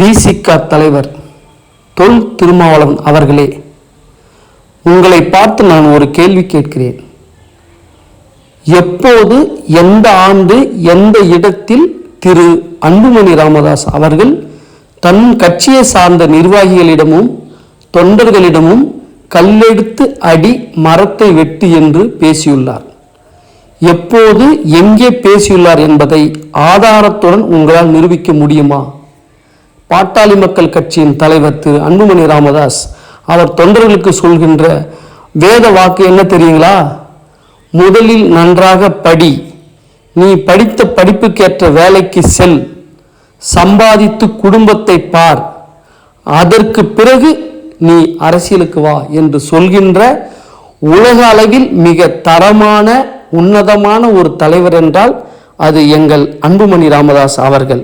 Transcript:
விசிக தலைவர் தொல் திருமாவளவன் அவர்களே உங்களை பார்த்து நான் ஒரு கேள்வி கேட்கிறேன். எப்போது எந்த ஆண்டு எந்த இடத்தில் திரு அன்புமணி ராமதாஸ் அவர்கள் தன் கட்சியை சார்ந்த நிர்வாகிகளிடமும் தொண்டர்களிடமும் கல்லெடுத்து அடி மரத்தை வெட்டு என்று பேசியுள்ளார். எப்போது எங்கே பேசியுள்ளார் என்பதை ஆதாரத்துடன் உங்களால் நிரூபிக்க முடியுமா? பாட்டாளி மக்கள் கட்சியின் தலைவர் திரு அன்புமணி ராமதாஸ் அவர் தொண்டர்களுக்கு சொல்கின்ற வேத வாக்கு என்ன தெரியுங்களா? முதலில் நன்றாக படி. நீ படித்த படிப்புக்கேற்ற வேலைக்கு செல். சம்பாதித்து குடும்பத்தை பார். அதற்கு பிறகு நீ அரசியலுக்கு வா என்று சொல்கின்ற உலக அளவில் மிக தரமான உன்னதமான ஒரு தலைவர் என்றால் அது எங்கள் அன்புமணி ராமதாஸ் அவர்கள்.